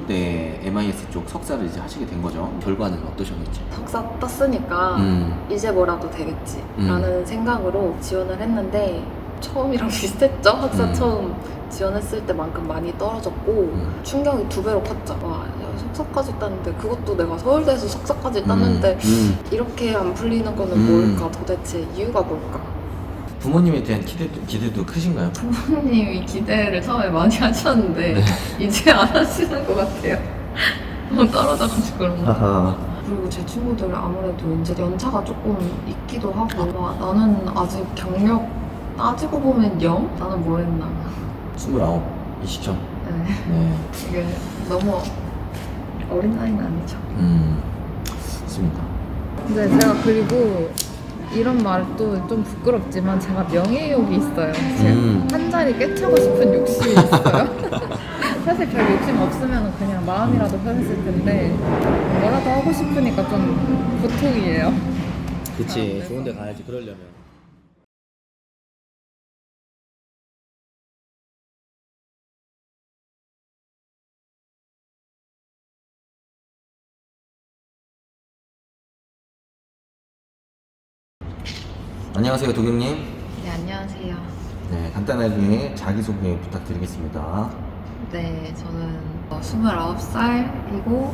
서울대 MIS 쪽 석사를 이제 하시게 된 거죠. 결과는 어떠셨는지? 석사 떴으니까 음, 이제 뭐라도 되겠지 음. 라는 생각으로 지원을 했는데 처음이랑 비슷했죠? 학사 음. 처음 지원했을 때만큼 많이 떨어졌고 음. 충격이 두 배로 컸죠. 와, 야, 석사까지 땄는데 그것도 내가 서울대에서 석사까지 땄는데 음. 이렇게 안 풀리는 거는 음. 뭘까? 도대체 이유가 뭘까? 부모님에 대한 기대도, 기대도 크신가요? 부모님이 기대를 처음에 많이 하셨는데 네. 이제 안 하시는 것 같아요. 너무 떨어져가지고 그런가. 그리고 제 친구들 아무래도 이제 연차가 조금 있기도 하고 와, 나는 아직 경력 따지고 보면 0? 나는 뭐 했나 29이시죠? 네. 네. 이게 너무 어린 나이는 아니죠 음, 좋습니다. 근데 제가 그리고 이런 말도 좀 부끄럽지만 제가 명예욕이 있어요. 제가 음. 한 자리 꿰차고 싶은 욕심이 있어요. 사실 별 욕심 없으면 그냥 마음이라도 편했을 텐데 뭐라도 하고 싶으니까 좀 고통이에요. 그치, 아, 좋은 데 가야지, 그러려면. 안녕하세요, 도경님. 네 안녕하세요 네, 간단하게 자기소개 부탁드리겠습니다. 네 저는 29살이고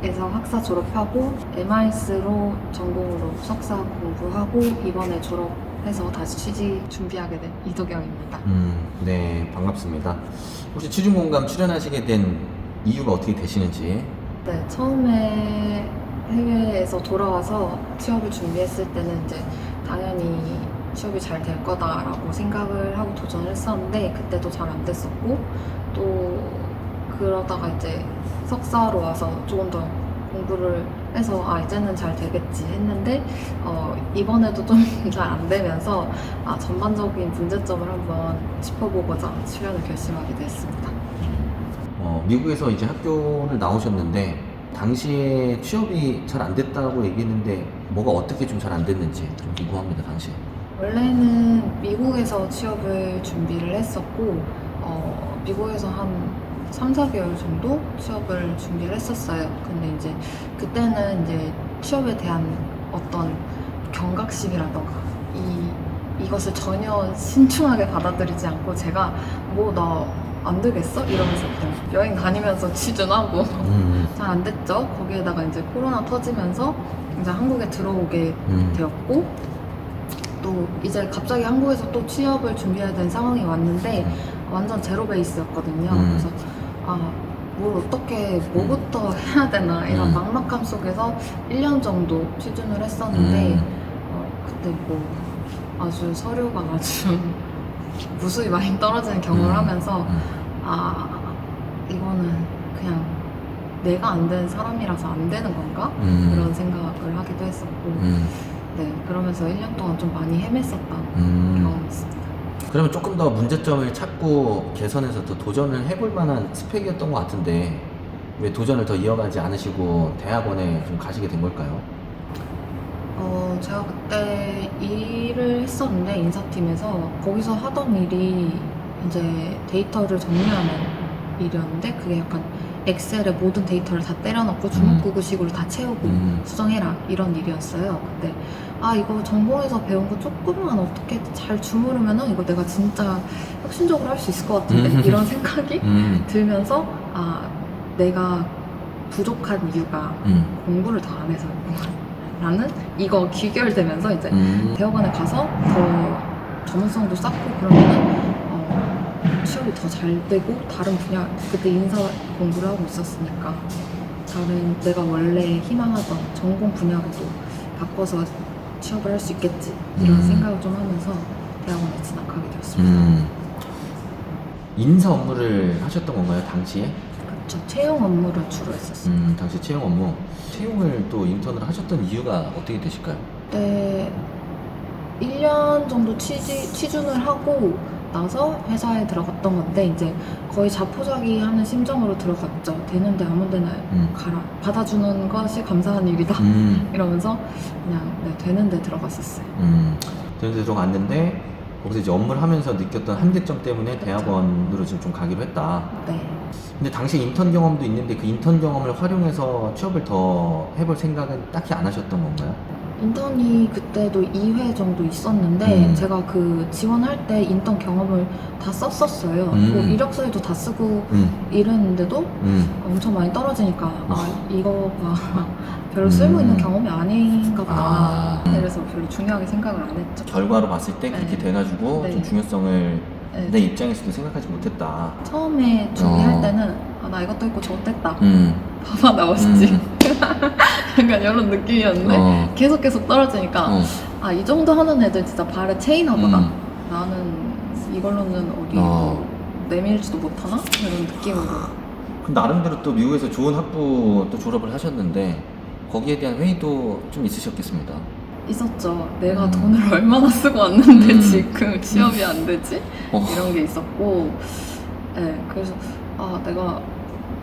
세에서 학사 졸업하고 MIS로 전공으로 석사 공부하고 이번에 졸업해서 다시 취직 준비하게 된 이도경입니다 음, 네, 반갑습니다. 혹시 취중공감 출연하시게 된 이유가 어떻게 되시는지? 네, 처음에 해외에서 돌아와서 취업을 준비했을 때는 이제 당연히 취업이 잘 될 거다라고 생각을 하고 도전을 했었는데 그때도 잘 안 됐었고 또 그러다가 이제 석사로 와서 조금 더 공부를 해서 아 이제는 잘 되겠지 했는데 어, 이번에도 좀 잘 안 되면서 아 전반적인 문제점을 한번 짚어보고자 출연을 결심하게 됐습니다. 어, 미국에서 이제 학교를 나오셨는데 당시에 취업이 잘 안 됐다고 얘기했는데 뭐가 어떻게 좀 잘 안 됐는지 좀 궁금합니다 당시. 원래는 미국에서 취업을 준비를 했었고, 어, 미국에서 한 3, 4개월 정도 취업을 준비를 했었어요. 근데 이제 그때는 이제 취업에 대한 어떤 경각심이라던가 이, 이것을 전혀 신중하게 받아들이지 않고 제가 뭐 나 안 되겠어? 이러면서 그냥 여행 다니면서 취준하고 음, 잘 안 됐죠. 거기에다가 이제 코로나 터지면서 이제 한국에 들어오게 음, 되었고 또 이제 갑자기 한국에서 또 취업을 준비해야 되는 상황이 왔는데 완전 제로 베이스였거든요. 음. 그래서 아, 뭘 어떻게 뭐부터 해야 되나 이런 음. 막막함 속에서 1년 정도 취준을 했었는데 음, 어, 그때 뭐 아주 서류가 아주 무수히 많이 떨어지는 경험을 음. 하면서 음. 아 이거는 그냥 내가 안 되는 사람이라서 안 되는 건가? 음, 그런 생각을 하기도 했었고 음, 네, 그러면서 1년 동안 좀 많이 헤맸었던 음. 경험이 있습니다. 그러면 조금 더 문제점을 찾고 개선해서 더 도전을 해볼 만한 스펙이었던 것 같은데 왜 도전을 더 이어가지 않으시고 대학원에 좀 가시게 된 걸까요? 어, 제가 그때 일을 했었는데, 인사팀에서, 거기서 하던 일이 이제 데이터를 정리하는 일이었는데, 그게 약간 엑셀에 모든 데이터를 다 때려넣고 주먹구구식으로 다 채우고 음. 수정해라 이런 일이었어요. 근데 아 이거 전공에서 배운 거 조금만 어떻게 잘 주무르면은 이거 내가 진짜 혁신적으로 할 수 있을 것 같은데 음. 이런 생각이 음, 들면서 아 내가 부족한 이유가 음, 공부를 더 안 해서였구나 라는 이거 귀결되면서 이제 음. 대학원에 가서 더 전문성도 쌓고 그러면은 어, 취업이 더 잘 되고 다른 분야 그때 인사 공부를 하고 있었으니까 다른 내가 원래 희망하던 전공 분야로도 바꿔서 취업을 할 수 있겠지 이런 음. 생각을 좀 하면서 대학원에 진학하게 되었습니다. 음. 인사 업무를 하셨던 건가요, 당시에? 그렇죠. 채용 업무를 주로 했었어요. 음, 당시 채용 업무. 채용을 또 인턴을 하셨던 이유가 어떻게 되실까요? 그때 1년 정도 취지, 취준을 하고 나서 회사에 들어갔던 건데 이제 거의 자포자기 하는 심정으로 들어갔죠. 되는데 아무 데나 음. 가라. 받아주는 것이 감사한 일이다. 음, 이러면서 그냥 네, 되는데 들어갔었어요. 음. 그런데 들어갔는데 거기서 이제 업무를 하면서 느꼈던 한계점 때문에 대학원으로 지금 좀 가기로 했다. 네. 근데 당시 인턴 경험도 있는데 그 인턴 경험을 활용해서 취업을 더 해볼 생각은 딱히 안 하셨던 건가요? 인턴이 그때도 2회 정도 있었는데 음. 제가 그 지원할 때 인턴 경험을 다 썼었어요. 음. 뭐 이력서에도 다 쓰고 음, 이랬는데도 음. 엄청 많이 떨어지니까 아 어. 이거가 별로 쓸모 있는 음. 경험이 아닌가 보다. 아. 그래서 별로 중요하게 생각을 안 했죠. 결과로 봤을 때 그렇게 네. 돼가지고 네. 좀 중요성을 네. 내 입장에서도 생각하지 못했다. 처음에 준비할 어. 때는 아, 나 이것도 있고 저것도 했다. 음. 봐봐 나 멋있지. 음. 약간 이런 느낌이었는데 어. 계속 계속 떨어지니까 어. 아 이 정도 하는 애들 진짜 발에 보다. 음. 나는 이걸로는 어디 어. 뭐 내밀지도 못하나 이런 느낌으로. 그럼 나름대로 또 미국에서 좋은 학부 또 졸업을 하셨는데 거기에 대한 회의도 좀 있으셨겠습니다. 있었죠. 내가 음. 돈을 얼마나 쓰고 왔는데 음. 지금 취업이 안 되지? 어. 이런 게 있었고, 네, 그래서 아 내가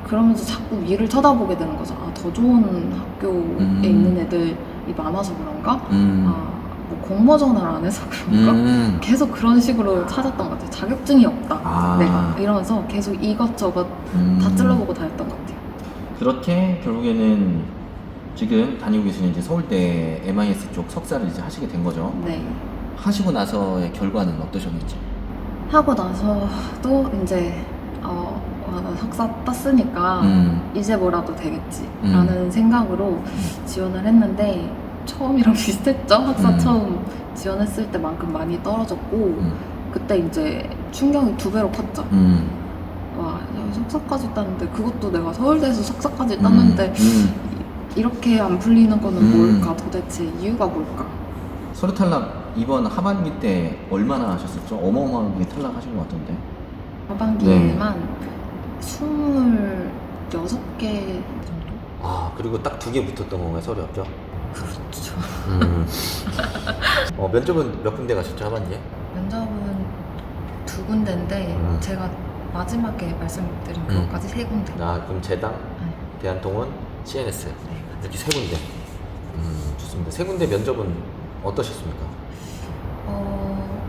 그러면서 자꾸 위를 쳐다보게 되는 거죠. 아 더 좋은 학교에 음. 있는 애들이 많아서 그런가? 음. 아 뭐 공모 전화를 안 해서 그런가? 음. 계속 그런 식으로 찾았던 것 같아요. 자격증이 없다. 아. 내가 이러면서 계속 이것저것 음. 다 찔러보고 다녔던 것 같아요. 그렇게 결국에는 지금 다니고 계시는 이제 서울대 MIS 쪽 석사를 이제 하시게 된 거죠. 네. 하시고 나서의 결과는 어떠셨는지? 하고 나서도 이제 나 석사 땄으니까 음. 이제 뭐라도 되겠지 음. 라는 생각으로 지원을 했는데 처음이랑 비슷했죠 학사 음. 처음 지원했을 때만큼 많이 떨어졌고 음. 그때 이제 충격이 두 배로 컸죠 음. 와 야, 석사까지 땄는데 그것도 내가 서울대에서 석사까지 땄는데 음. 이렇게 안 풀리는 거는 음. 뭘까 도대체 이유가 뭘까 서류 탈락 이번 하반기 때 얼마나 하셨었죠? 어마어마하게 탈락하신 것 같던데. 하반기에만 26개 정도? 아 그리고 딱 두 개 붙었던 건가요 서류 합격? 그렇죠 음. 어, 면접은 몇 군데 가셨죠 하반기에? 면접은 두 군데인데 음. 제가 마지막에 말씀드린 음. 그것까지 세 군데. 아 그럼 재당, 네. 대한통운, CNS 네. 이렇게 세 군데. 음 좋습니다. 세 군데 면접은 어떠셨습니까? 어,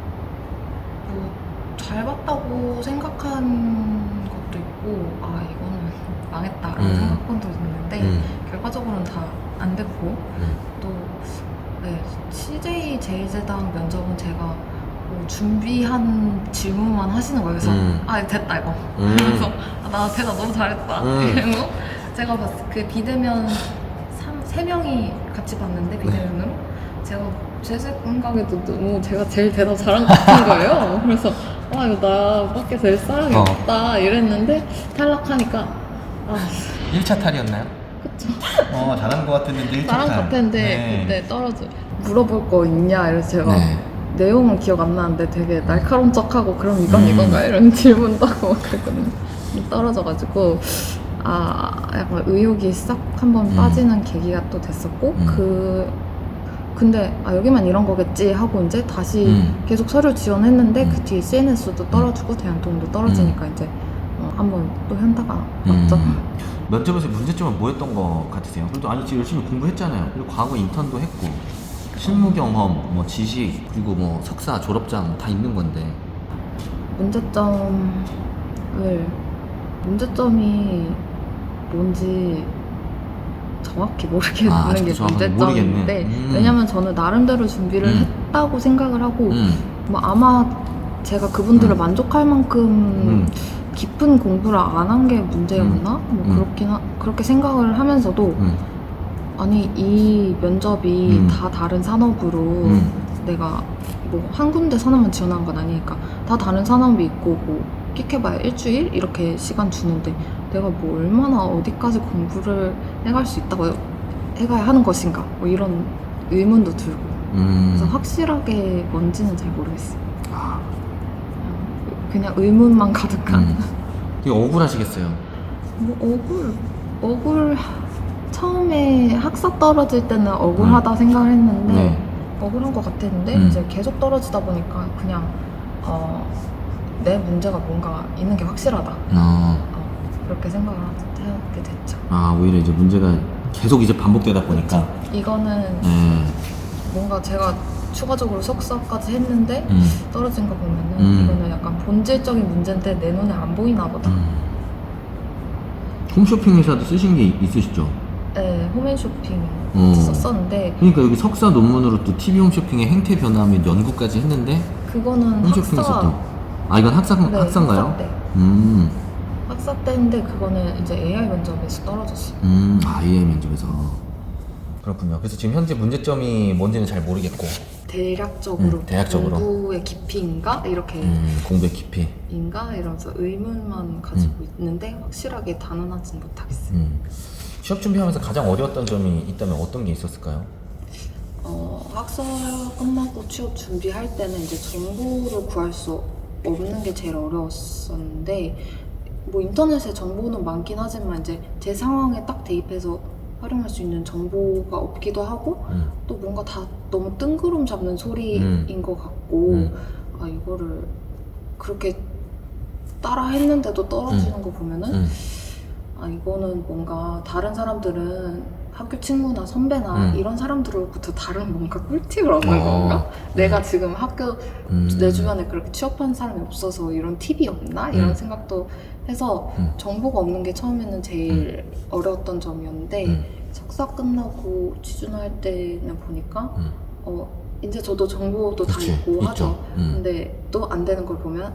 뭐, 잘 봤다고 생각한 것도 있고, 아, 이거는 망했다라는 음. 생각도 있는데, 음. 결과적으로는 다 안 됐고, 음. 또, 네, CJ 제일제당 면접은 제가 뭐 준비한 질문만 하시는 거예요. 그래서, 음. 아, 됐다, 이거. 음. 그래서, 아, 나 대답 너무 잘했다. 음. 이러고, 제가 봤을 그 비대면 3, 세명이 같이 봤는데, 비대면으로. 제가 제 생각에도 너무 제가 제일 대답 잘한 것 같은 거예요. 그래서, 아, 이거 나 밖에 될 사람이 어. 없다. 이랬는데, 탈락하니까, 아, 1차 탈이었나요? 그쵸. 어 잘한 것 같았는데 1차 잘한 것 같았는데, 그때 떨어져. 물어볼 거 있냐? 이래서 제가. 네. 내용은 기억 안 나는데 되게 날카로운 척하고 그럼 이건 음. 이건가 이런 질문도 하고 막 그랬거든요. 떨어져가지고 아 약간 의욕이 싹 한번 음. 빠지는 계기가 또 됐었고 음. 그 근데 아 여기만 이런 거겠지 하고 이제 다시 음. 계속 서류 지원했는데 음. 그 뒤에 CNS도 떨어지고 대한통도 떨어지니까 이제 어, 한번 또 현타가 왔죠. 음. 면접에서 문제점은 뭐였던 것 같으세요? 그래도 아니 지금 열심히 공부했잖아요. 그리고 과거 인턴도 했고 실무 경험, 뭐 지식 그리고 뭐 석사 졸업장 다 있는 건데. 문제점을 문제점이 뭔지 정확히 모르겠는 아, 게 문제점인데. 음. 왜냐면 저는 나름대로 준비를 음. 했다고 생각을 하고 음. 뭐 아마 제가 그분들을 음. 만족할 만큼 음. 깊은 공부를 안 한 게 문제였나 뭐 음. 그렇긴 하, 그렇게 생각을 하면서도 음. 아니 이 면접이 음. 다 다른 산업으로 음. 내가 뭐 한 군데 산업만 지원한 건 아니니까 다 다른 산업이 있고 뭐 끽해봐야 일주일 이렇게 시간 주는데 내가 뭐 얼마나 어디까지 공부를 해갈 수 있다고 해가야 하는 것인가 뭐 이런 의문도 들고 음. 그래서 확실하게 뭔지는 잘 모르겠어요 아, 그냥 의문만 가득한 음. 되게 억울하시겠어요. 뭐 억울 억울 처음에 학사 떨어질 때는 억울하다 생각을 했는데 음. 네. 억울한 것 같았는데 음. 이제 계속 떨어지다 보니까 그냥 어, 내 문제가 뭔가 있는 게 확실하다 어. 어, 그렇게 생각을 하게 됐죠. 아 오히려 이제 문제가 계속 이제 반복되다 보니까. 이거는 음. 뭔가 제가 추가적으로 석사까지 했는데 음. 떨어진 거 보면은 음. 이거는 약간 본질적인 문제인데 내 눈에 안 보이나 보다. 음. 홈쇼핑 회사도 쓰신 게 있으시죠? 네, 홈앤쇼핑 음. 썼었는데 그러니까 여기 석사 논문으로 또 TV 홈쇼핑의 행태 변화 및 연구까지 했는데 그거는 홈쇼핑에서 학사 또. 아 이건 학상 네, 학사인가요? 학사 때. 음. 학사 때인데 그거는 이제 AI 면접에서 떨어졌어요. 음. 아 AI 면접에서. 그렇군요. 그래서 지금 현재 문제점이 뭔지는 잘 모르겠고. 대략적으로 음, 대략적으로. 공부의 깊이인가 이렇게 음. 공부의 깊이. 인가 이러면서 의문만 가지고 있는데 확실하게 단언하진 못하겠어요. 음. 취업 준비하면서 가장 어려웠던 점이 있다면 어떤 게 있었을까요? 어, 학사 끝나고 취업 준비할 때는 이제 정보를 구할 수 없는 게 제일 어려웠었는데 뭐 인터넷에 정보는 많긴 하지만 이제 제 상황에 딱 대입해서 활용할 수 있는 정보가 없기도 하고 음. 또 뭔가 다 너무 뜬구름 잡는 소리인 음. 것 같고 음. 아 이거를 그렇게 따라 했는데도 떨어지는 거 보면은 음. 아 이거는 뭔가 다른 사람들은 학교 친구나 선배나 음. 이런 사람들로부터 다른 뭔가 꿀팁을 얻는 어. 건가? 내가 지금 학교 음. 내 주변에 그렇게 취업한 사람이 없어서 이런 팁이 없나? 이런 음. 생각도 해서 음. 정보가 없는 게 처음에는 제일 어려웠던 점이었는데 음. 석사 끝나고 취준할 때는 보니까 음. 어 이제 저도 정보도 다 그치, 있고 있죠. 하죠. 음. 근데 또 안 되는 걸 보면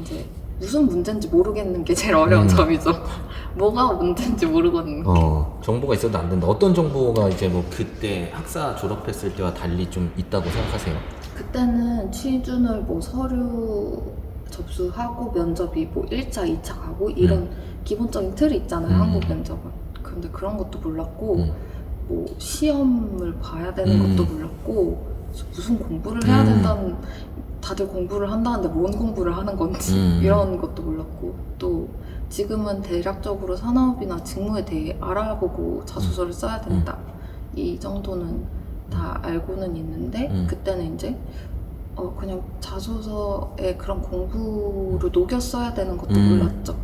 이제 무슨 문제인지 모르겠는 게 제일 어려운 음. 점이죠. 뭐가 문제인지 게. 어, 정보가 있어도 안 된다. 어떤 정보가 이제 뭐 그때 학사 졸업했을 때와 달리 좀 있다고 생각하세요? 그때는 취준을 뭐 서류 접수하고 면접이 뭐 1차, 2차 가고 이런 기본적인 틀이 있잖아요. 음. 한국 면접은. 근데 그런 것도 몰랐고 음. 뭐 시험을 봐야 되는 음. 것도 몰랐고 무슨 공부를 해야 음. 된다는 다들 공부를 한다는데 뭔 공부를 하는 건지 음. 이런 것도 몰랐고 또 지금은 대략적으로 산업이나 직무에 대해 알아보고 자소서를 써야 된다 이 정도는 다 알고는 있는데 음. 그때는 이제 어 그냥 자소서에 그런 공부를 녹여 써야 되는 것도 음. 몰랐죠.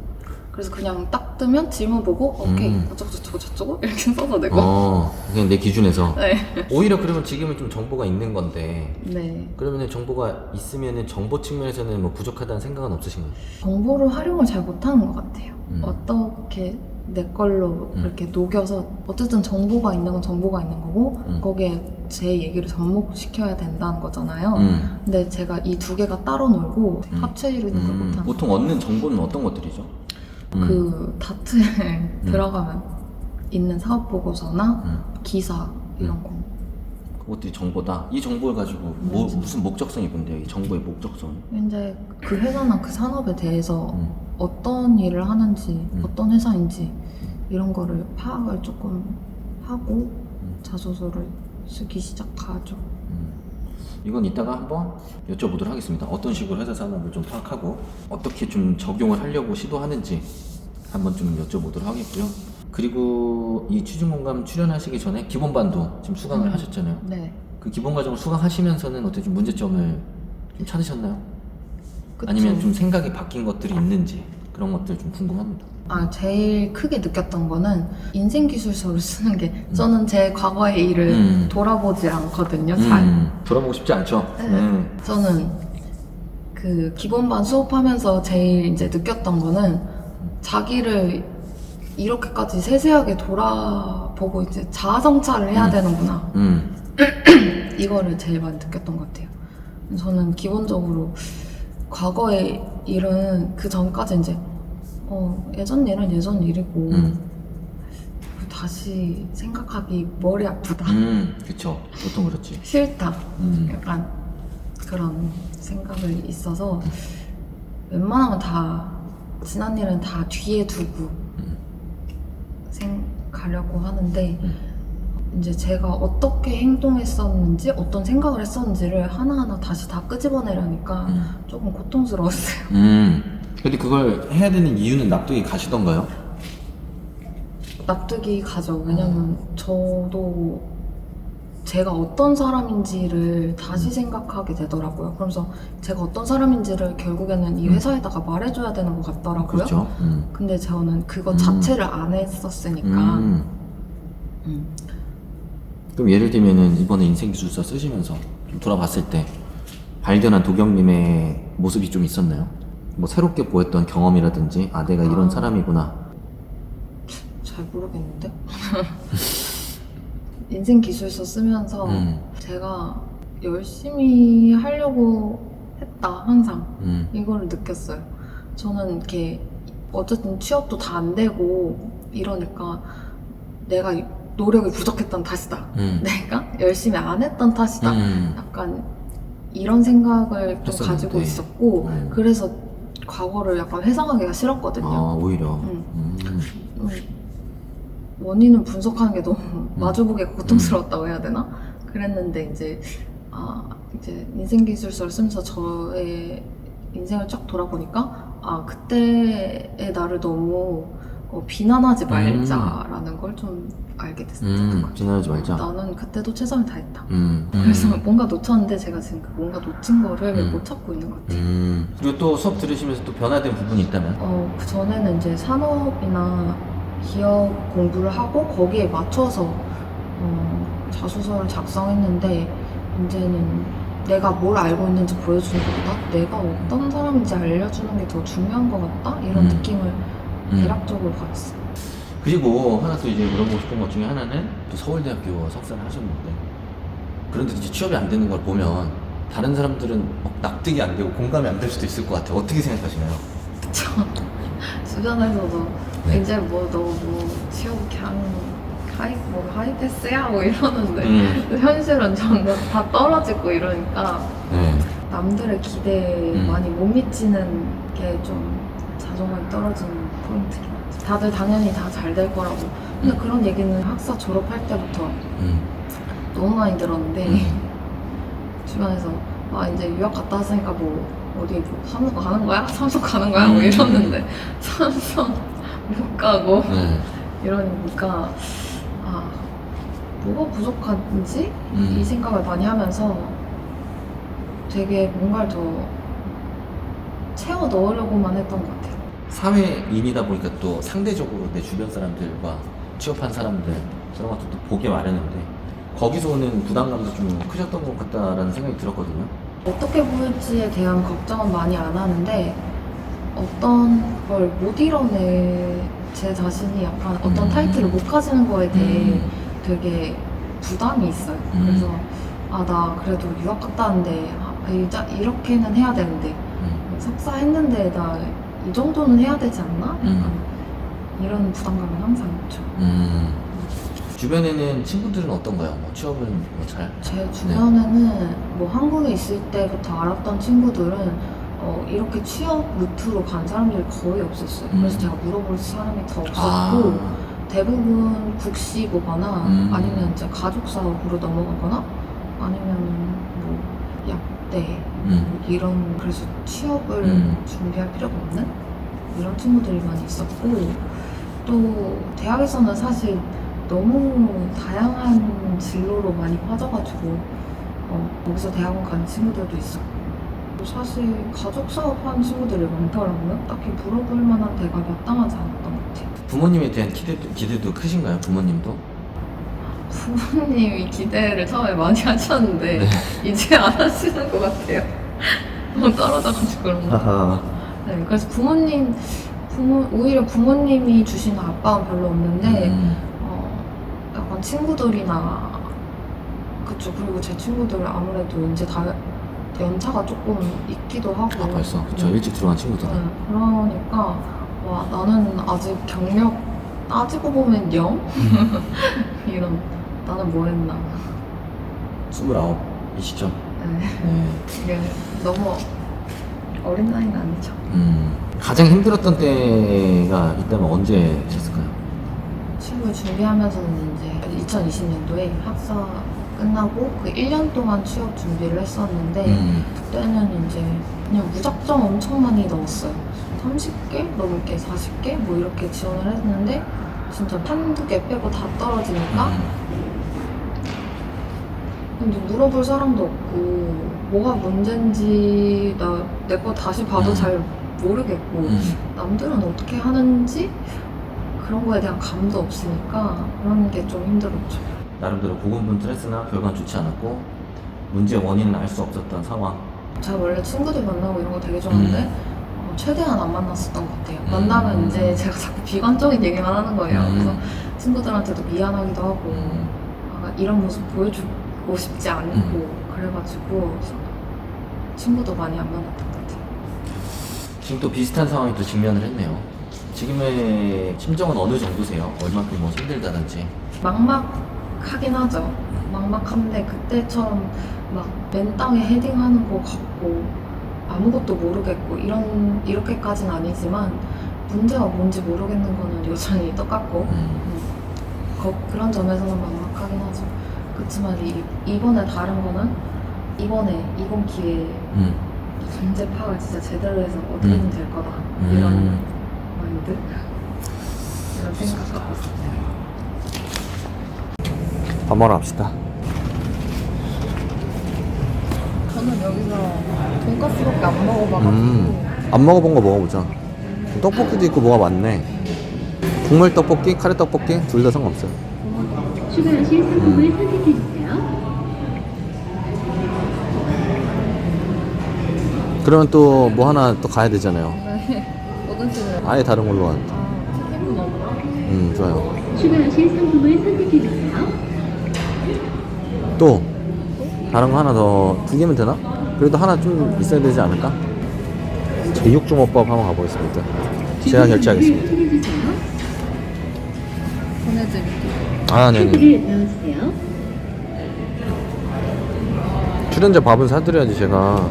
그래서 그냥 딱 뜨면 질문 보고 오케이 음. 어쩌고 저쩌고 저쩌고 이렇게 써서 내고 어, 그냥 내 기준에서. 네. 오히려 그러면 지금은 좀 정보가 있는 건데, 네. 그러면 정보가 있으면은 정보 측면에서는 뭐 부족하다는 생각은 없으신가요? 정보를 활용을 잘 못하는 것 같아요. 음. 어떻게 내 걸로 음. 이렇게 녹여서 어쨌든 정보가 있는 건 정보가 있는 거고 음. 거기에 제 얘기를 접목시켜야 된다는 거잖아요. 음. 근데 제가 이 두 개가 따로 놀고 음. 합쳐 이루는 걸 음, 못하는 보통 얻는 정보는 어떤 것들이죠? 음. 그 다트에 들어가면 있는 사업 보고서나 음. 기사 이런 거. 그것들이 정보다. 이 정보를 가지고 뭐, 맞아. 무슨 목적성이 뭔데요? 이 정보의 목적성. 이제 그 회사나 그 산업에 대해서 음. 어떤 일을 하는지, 음. 어떤 회사인지 이런 거를 파악을 조금 하고 음. 자소서를 쓰기 시작하죠. 음. 이건 이따가 한번 여쭤보도록 하겠습니다. 어떤 식으로 회사 산업을 좀 파악하고 어떻게 좀 적용을 하려고 시도하는지 한번 좀 여쭤보도록 하겠고요. 그리고 이 취준공감 출연하시기 전에 기본반도 지금 수강을 음. 하셨잖아요. 네. 그 기본 과정을 수강하시면서는 어떻게 좀 문제점을 좀 찾으셨나요? 그쵸. 아니면 좀 생각이 바뀐 것들이 있는지 그런 것들 좀 궁금합니다. 아, 제일 크게 느꼈던 거는 인생 기술서를 쓰는 게 저는 제 과거의 일을 음. 돌아보지 않거든요. 잘. 음, 돌아보고 싶지 않죠? 네. 음. 저는 그 기본반 수업하면서 제일 이제 느꼈던 거는 자기를 이렇게까지 세세하게 돌아보고 이제 자아 성찰을 해야 음. 되는구나. 음. 이거를 제일 많이 느꼈던 것 같아요. 저는 기본적으로 과거의 일은 그 전까지 이제 어, 예전 일은 예전 일이고 음. 다시 생각하기 머리 아프다. 음, 그쵸. 보통 그렇지. 싫다. 음. 약간 그런 생각이 있어서 웬만하면 다 지난 일은 다 뒤에 두고 음. 생 가려고 하는데 음. 이제 제가 어떻게 행동했었는지 어떤 생각을 했었는지를 하나하나 다시 다 끄집어내려니까 음. 조금 고통스러웠어요. 음. 근데 그걸 해야 되는 이유는 납득이 가시던가요? 납득이 가죠. 왜냐면 저도 제가 어떤 사람인지를 다시 생각하게 되더라고요. 그래서 제가 어떤 사람인지를 결국에는 이 음. 회사에다가 말해줘야 되는 것 같더라고요. 그렇죠. 음. 근데 저는 그거 음. 자체를 안 했었으니까. 음. 음. 그럼 예를 들면은 이번에 인생 기술서 쓰시면서 좀 돌아봤을 때 발견한 도경님의 모습이 좀 있었나요? 뭐 새롭게 보였던 경험이라든지 아 내가 이런 아. 사람이구나 잘 모르겠는데? 인생 기술서 쓰면서 음. 제가 열심히 하려고 했다, 항상. 음. 이거를 느꼈어요. 저는 이렇게 어쨌든 취업도 다 안 되고 이러니까 내가 노력이 부족했던 탓이다. 음. 내가 열심히 안 했던 탓이다. 음. 약간 이런 생각을 좀 했었는데. 가지고 있었고 음. 그래서 과거를 약간 회상하기가 싫었거든요. 아 오히려 음. 음. 음, 원인을 분석하는 게 너무 마주보기가 고통스러웠다고 해야 되나? 그랬는데 이제 아 이제 인생 기술서를 쓰면서 저의 인생을 쫙 돌아보니까 아 그때의 나를 너무 어, 비난하지 말자라는 걸 좀 알게 됐어요. 음. 지나가지 말자 나는 그때도 최선을 다했다. 음. 그래서 음. 뭔가 놓쳤는데 제가 지금 그 뭔가 놓친 거를 음. 못 찾고 있는 것 같아요. 음. 그리고 또 수업 들으시면서 또 변화된 부분이 있다면 어, 그 전에는 이제 산업이나 기업 공부를 하고 거기에 맞춰서 어, 자소서를 작성했는데 이제는 내가 뭘 알고 있는지 보여주는 것보다 내가 어떤 사람인지 알려주는 게 더 중요한 것 같다 이런 음. 느낌을 음. 대략적으로 받았어요. 그리고 하나 또 이제 물어보고 싶은 것 중에 하나는 또 서울대학교 석사를 하셨는데 그런데 이제 취업이 안 되는 걸 보면 다른 사람들은 막 납득이 안 되고 공감이 안 될 수도 있을 것 같아요. 어떻게 생각하시나요? 저 주변에서도 네. 이제 뭐너뭐 취업 그냥 하이 뭐 하이 패스야 뭐 이러는데 음. 현실은 점점 다 떨어지고 이러니까 네. 남들의 기대에 음. 많이 못 미치는 게 좀 자존감이 떨어지는 포인트긴 하죠. 다들 당연히 다 잘 될 거라고. 근데 음. 그런 얘기는 학사 졸업할 때부터 음. 너무 많이 들었는데 음. 주변에서 아 이제 유학 갔다 왔으니까 뭐 어디 뭐 삼성 가는 거야? 삼성 가는 거야? 뭐 음. 이러는데 삼성 못 가고 네. 이러니까 아 뭐가 부족한지 음. 이 생각을 많이 하면서 되게 뭔가를 더 채워 넣으려고만 했던 것 같아요. 사회인이다 보니까 또 상대적으로 내 주변 사람들과 취업한 사람들 그런 것도 또 보기 마련인데 거기서 오는 부담감도 좀 크셨던 것 같다라는 생각이 들었거든요. 어떻게 보일지에 대한 걱정은 많이 안 하는데 어떤 걸 못 이뤄내 제 자신이 약간 어떤 음. 타이틀을 못 가지는 거에 대해 음. 되게 부담이 있어요. 음. 그래서 아 나 그래도 유학 갔다 왔는데 아, 이렇게는 해야 되는데 음. 석사 했는데 나 이 정도는 해야 되지 않나? 음. 이런 부담감은 항상 있죠. 음. 주변에는 친구들은 어떤가요? 뭐 취업은 뭐 잘? 제 주변에는 뭐 한국에 있을 때부터 알았던 친구들은 어, 이렇게 취업 루트로 간 사람들이 거의 없었어요. 그래서 음. 제가 물어볼 사람이 더 없었고 아. 대부분 국시 보거나 음. 아니면 이제 가족 사업으로 넘어가거나 아니면 뭐 약대 음. 뭐 이런 그래서 취업을 음. 준비할 필요가 없는 이런 친구들이 많이 있었고 또 대학에서는 사실 너무 다양한 진로로 많이 빠져가지고 어, 거기서 대학원 간 친구들도 있었고 사실 가족 사업하는 친구들이 많더라고요. 딱히 물어볼 만한 대가 마땅하지 않았던 것 같아요. 부모님에 대한 기대도, 기대도 크신가요? 부모님도? 부모님이 기대를 처음에 많이 하셨는데 네. 이제 안 하시는 것 같아요. 너무 떨어져가지고 그런 거. 하하. 네, 그래서 부모님, 부모, 오히려 부모님이 주시는 압박은 별로 없는데, 음. 어, 약간 친구들이나, 그쵸. 그리고 제 친구들 아무래도 이제 다 연차가 조금 있기도 하고. 아 벌써 그쵸 네. 일찍 들어간 친구들. 네, 그러니까, 와, 나는 아직 경력 따지고 보면 0? 이런, 나는 뭐 했나. 29이시죠? 네, 네. 너무 어린 나이는 아니죠. 음. 가장 힘들었던 때가 있다면 언제셨을까요? 취업을 준비하면서는 이제 2020년도에 학사 끝나고 그 1년 동안 취업 준비를 했었는데 음. 그때는 이제 그냥 무작정 엄청 많이 넣었어요. 30개 넘게 40개 뭐 이렇게 지원을 했는데 진짜 한두 개 빼고 다 떨어지니까 음. 근데 물어볼 사람도 없고 뭐가 문제인지 나 내 거 다시 봐도 음. 잘 모르겠고 음. 남들은 어떻게 하는지 그런 거에 대한 감도 없으니까 그런 게 좀 힘들었죠. 나름대로 고군분투를 했으나 결과는 좋지 않았고 문제의 원인은 알 수 없었던 상황. 제가 원래 친구들 만나고 이런 거 되게 좋아하는데 음. 어, 최대한 안 만났었던 것 같아요. 음. 만나면 이제 제가 자꾸 비관적인 얘기만 하는 거예요. 음. 그래서 친구들한테도 미안하기도 하고 음. 아, 이런 모습 보여주고 싶지 않고 음. 그래가지고 친구도 많이 안 만났던 것 같아요. 지금 또 비슷한 상황에 또 직면을 했네요. 지금의 심정은 어느 정도세요? 얼마큼 뭐 힘들다든지. 막막하긴 하죠. 막막한데 그때처럼 막 맨 땅에 헤딩하는 것 같고 아무것도 모르겠고 이런 이렇게까지는 아니지만 문제가 뭔지 모르겠는 거는 여전히 똑같고 음. 거, 그런 점에서는 막막하긴 하죠. 그렇지만 이, 이번에 다른 거는 이번에 이번 기회에 음. 문제 파악을 진짜 제대로 해서 어떻게든 음. 될 거다 이런 음. 마인드 이런 생각 갖고 있어요. 밥 먹으러 갑시다. 저는 여기서 돈가스밖에 안 먹어봐가지고 음. 안 먹어본 거 먹어보자. 떡볶이도 있고 뭐가 많네. 국물 떡볶이, 카레 떡볶이 둘 다 상관없어요. 추가하실 상품을 선택해주세요. 그러면 또 뭐 하나 또 가야 되잖아요. 네. 어떤 식으로 아예 다른 걸로 가. 아 없나? 음, 좋아요. 추가하실 상품을 선택해주세요. 또 다른 거 하나 더 두 개면 되나? 그래도 하나 좀 있어야 되지 않을까? 제육중어밥 한번 가보겠습니다. 제가 결제하겠습니다. 보내드릴게요 아, 네네. 카드를 넣어주세요. 출연자 밥은 사드려야지 제가.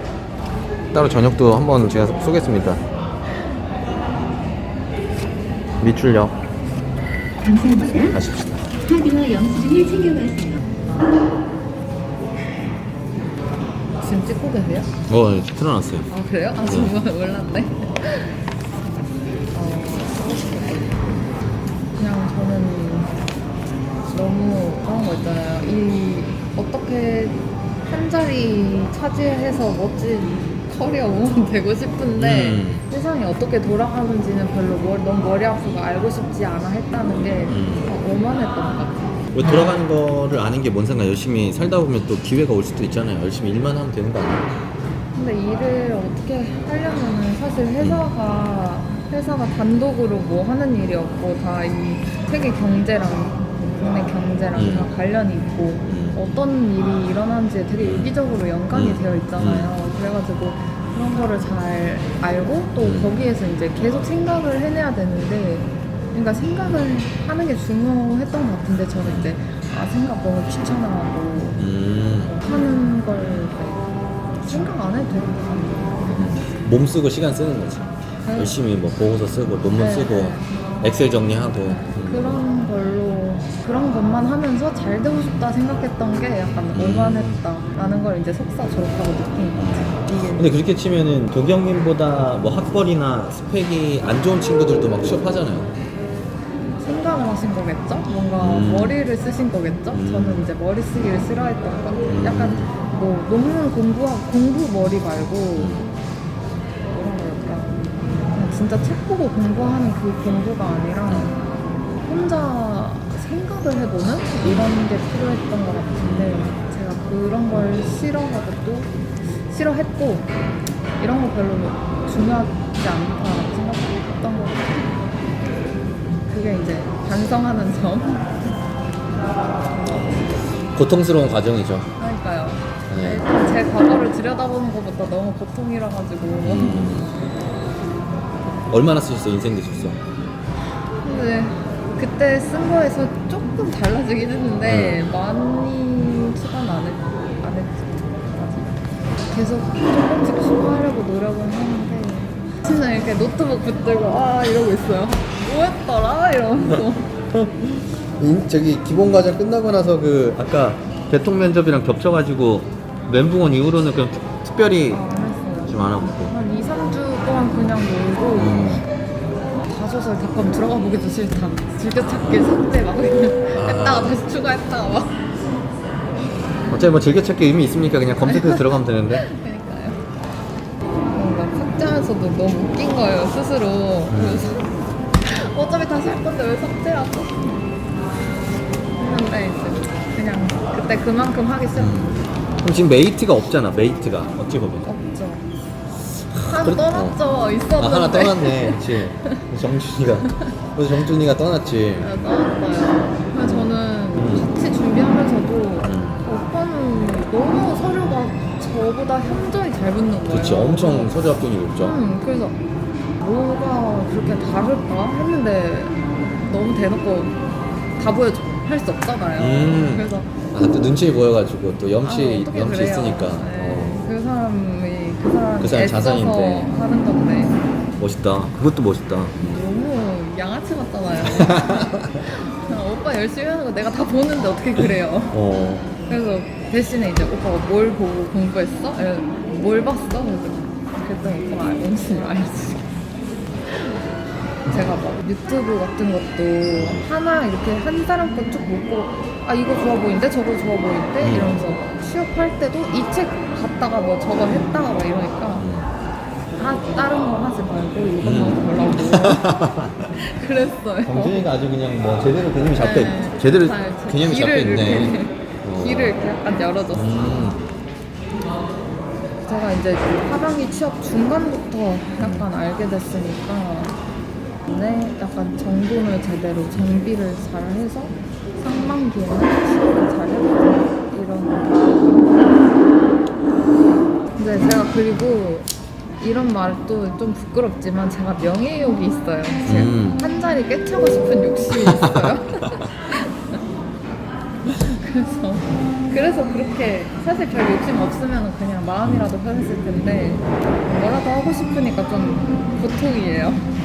따로 저녁도 한번 제가 쏘겠습니다. 미출력 감사합니다. 하십시다. 카드와 영수증을 챙겨가세요. 지금 찍고 계세요? 어, 틀어놨어요. 아 그래요? 아 정말 몰랐네 어, 그냥 저는 너무 그런 거 있잖아요 이 어떻게 한 자리 차지해서 멋진 커리어 우먼 되고 싶은데 음. 세상이 어떻게 돌아가는지는 별로 머리, 너무 머리 아프고 알고 싶지 않아 했다는 게 음. 어, 오만했던 것 같아요 왜 돌아가는 거를 아는 게 뭔 상관? 열심히 살다 보면 또 기회가 올 수도 있잖아요. 열심히 일만 하면 되는 거 아니에요? 근데 일을 어떻게 하려면은 사실 회사가 회사가 단독으로 뭐 하는 일이 없고 다 이 세계 경제랑 국내 경제랑 음. 다 관련이 있고 음. 어떤 일이 일어나는지에 되게 유기적으로 연관이 음. 되어 있잖아요. 그래가지고 그런 거를 잘 알고 또 음. 거기에서 이제 계속 생각을 해내야 되는데 그러니까 생각을 하는 게 중요했던 것 같은데 저는 이제 아 생각 너무 귀찮아하고 음. 하는 걸 생각 안 해도 되는데 몸 쓰고 시간 쓰는 거지. 네. 열심히 뭐 보고서 쓰고 논문 네, 쓰고 네. 엑셀 정리하고. 음. 그런 걸로 그런 것만 하면서 잘 되고 싶다 생각했던 게 약간 음. 오만했다라는 걸 이제 석사 졸업하고 느낀 것 같아요. 이게 근데 그렇게 치면은 도경님보다 뭐 학벌이나 스펙이 안 좋은 친구들도 막 취업하잖아요. 하신 거겠죠? 뭔가 음. 머리를 쓰신 거겠죠? 음. 저는 이제 머리 쓰기를 싫어했던 거. 음. 약간 뭐 논문 공부하 공부 머리 말고 음. 뭐라 그럴까? 진짜 책 보고 공부하는 그 공부가 아니라 혼자 생각을 해보는 이런 게 필요했던 것 같은데 제가 그런 걸 싫어하고 또 싫어했고 이런 거 별로 중요하지 않다라고 생각했던 것 같아요. 그게 이제 반성하는 점. 고통스러운 과정이죠. 그러니까요. 네. 일단 제 과거를 들여다보는 것부터 너무 고통이라 가지고. 음. 얼마나 쓰셨어요? 인생 되셨어? 근데 그때 쓴 거에서 조금 달라지긴 했는데 많이 추가는 안, 했, 안. 아직. 계속 조금씩 추가하려고 노력은 하는데 진짜 이렇게 노트북 붙들고 아 이러고 있어요. 뭐였더라 이러면서. 인, 저기 기본 과정 끝나고 나서 그 아까 대통 면접이랑 겹쳐가지고 멘붕원 이후로는 그냥 특, 특별히. 좀 안 하고 있고. 한 2, 3주 동안 그냥 놀고 음. 자소서 잠깐 들어가 보기도 싫다. 즐겨찾기 삭제 막 그냥 아. 했다가 다시 추가했다가 막. 어차피 뭐 즐겨찾기 의미 있습니까? 그냥 검색해서 들어가면 되는데. 그러니까요. 뭔가 삭제하면서도 너무 웃긴 거예요 스스로. 그래서 어차피 다시 할 건데 왜 삭제하고? 했는데 이제 그냥 그때 그만큼 하기. 음. 그럼 지금 메이트가 없잖아 메이트가 어찌 보면 없죠. 한 그래? 떠났죠. 있었는데. 아 하나 떠났네 그치 정준이가 그래서 정준이가 떠났지 네, 떠났어요. 저는 음. 같이 준비하면서도 음. 오빠는 너무 서류가 저보다 현저히 잘 붙는 거예요. 그치 엄청 서류 합격이 높죠 음, 그래서 뭐가 그렇게 다를까 했는데 너무 대놓고 다 보여줘 할 수 없잖아요. 음. 그래서 아 또 눈치 보여가지고 또 염치 아, 염치 그래요. 있으니까 네. 어, 그 사람이 그 사람 그 사람 자산인데. 하는 건데 멋있다 그것도 멋있다 너무 양아치 같잖아요. 오빠 열심히 하는 거 내가 다 보는데 어떻게 그래요? 어 그래서 대신에 이제 오빠가 뭘 보고 공부했어? 뭘 봤어? 그래서 그랬더니 오빠가 엄청 알지. 제가 막 유튜브 같은 것도 하나 이렇게 한 사람 거 쭉 보고 아 이거 좋아 보이는데 저거 좋아 보이는데 음. 이러면서 취업할 때도 이 책 봤다가 뭐 저거 했다가 막 이러니까 음. 아 다른 거 하지 말고 이것만 보려고 그랬어요. 정준이가 아주 그냥 뭐 제대로 개념이 잡혀 네. 제대로 잘 제- 개념이 잡혀 길을 있네 이렇게, 어. 길을 이렇게 약간 열어줬어요. 음. 제가 이제 하방이 취업 중간부터 약간 알게 됐으니까 네, 약간 정돈을 제대로 정비를 잘 해서 상반기에는 취업을 잘 해보자 이런 근데 제가 그리고 이런 말도 좀 부끄럽지만 제가 명예욕이 있어요. 제가 음. 한 자리 꿰차고 싶은 욕심이 있어요. 그래서 그래서 그렇게 사실 별 욕심 없으면 그냥 마음이라도 편했을 텐데 뭐라도 하고 싶으니까 좀 고통이에요.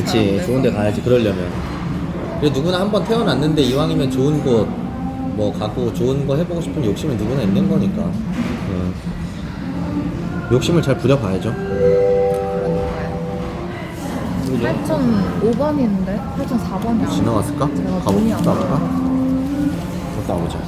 그치 아, 좋은데 그래서. 가야지 그러려면 그래 누구나 한 번 태어났는데 이왕이면 좋은 곳 뭐 가고 좋은 거 해보고 싶은 욕심은 누구나 있는 거니까 음. 욕심을 잘 부려봐야죠 그러니까요. 그죠? 8005번인데 8004번이 지나갔을까? 제가 가보 눈이 안 가볼까? 나와서